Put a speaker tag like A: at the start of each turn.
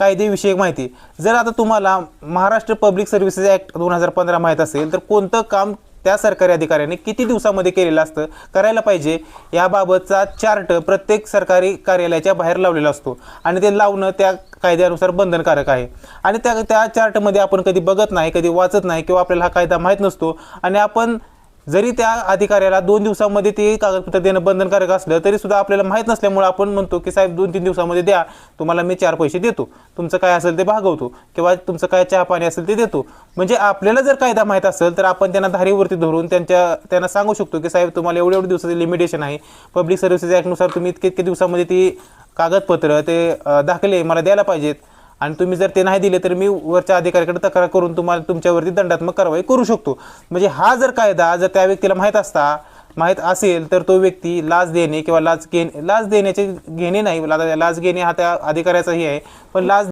A: कायदेविषयक माहिती. जर आता तुम्हाला महाराष्ट्र पब्लिक सर्व्हिसेस ॲक्ट दोन हजार पंधरा माहीत असेल तर कोणतं काम त्या सरकारी अधिकाऱ्याने किती दिवसामध्ये केलेलं असतं करायला पाहिजे याबाबतचा चार्ट प्रत्येक सरकारी कार्यालयाच्या बाहेर लावलेला असतो. आणि ते लावणं त्या कायद्यानुसार बंधनकारक आहे. आणि त्या त्या चार्टमध्ये आपण कधी बघत नाही कधी वाचत नाही किंवा आपल्याला हा कायदा माहीत नसतो. आणि आपण जरी त्या अधिकाऱ्याला दोन दिवसामध्ये ते कागदपत्र देणं बंधनकारक असलं तरी सुद्धा आपल्याला माहीत नसल्यामुळे आपण म्हणतो की साहेब दोन तीन दिवसामध्ये द्या. तुम्हाला मी चार पैसे देतो. तुमचं काय असेल ते भागवतो किंवा तुमचं काय चहा पाणी असेल ते देतो. म्हणजे आपल्याला जर कायदा माहीत असेल तर आपण त्यांना धारीवरती धरून त्यांच्या त्यांना सांगू शकतो की साहेब तुम्हाला एवढे एवढे दिवसाचे लिमिटेशन आहे. पब्लिक सर्व्हिसेस ॲक्टनुसार तुम्ही इतके इतके दिवसामध्ये ती कागदपत्र ते दाखले मला द्यायला पाहिजेत. आणि तुम्ही जर ते नाही दिले तर मी वरच्या अधिकाऱ्याकडे तक्रार करून तुम्हाला तुमच्यावरती दंडात्मक कारवाई करू शकतो. म्हणजे हा जर कायदा जर त्या व्यक्तीला माहीत असता माहीत असेल तर तो व्यक्ती लाच देणे किंवा लाच घेणे लाच देण्याचे घेणे नाही. लाज लाच घेणे हा त्या अधिकाऱ्याचाही आहे पण लाच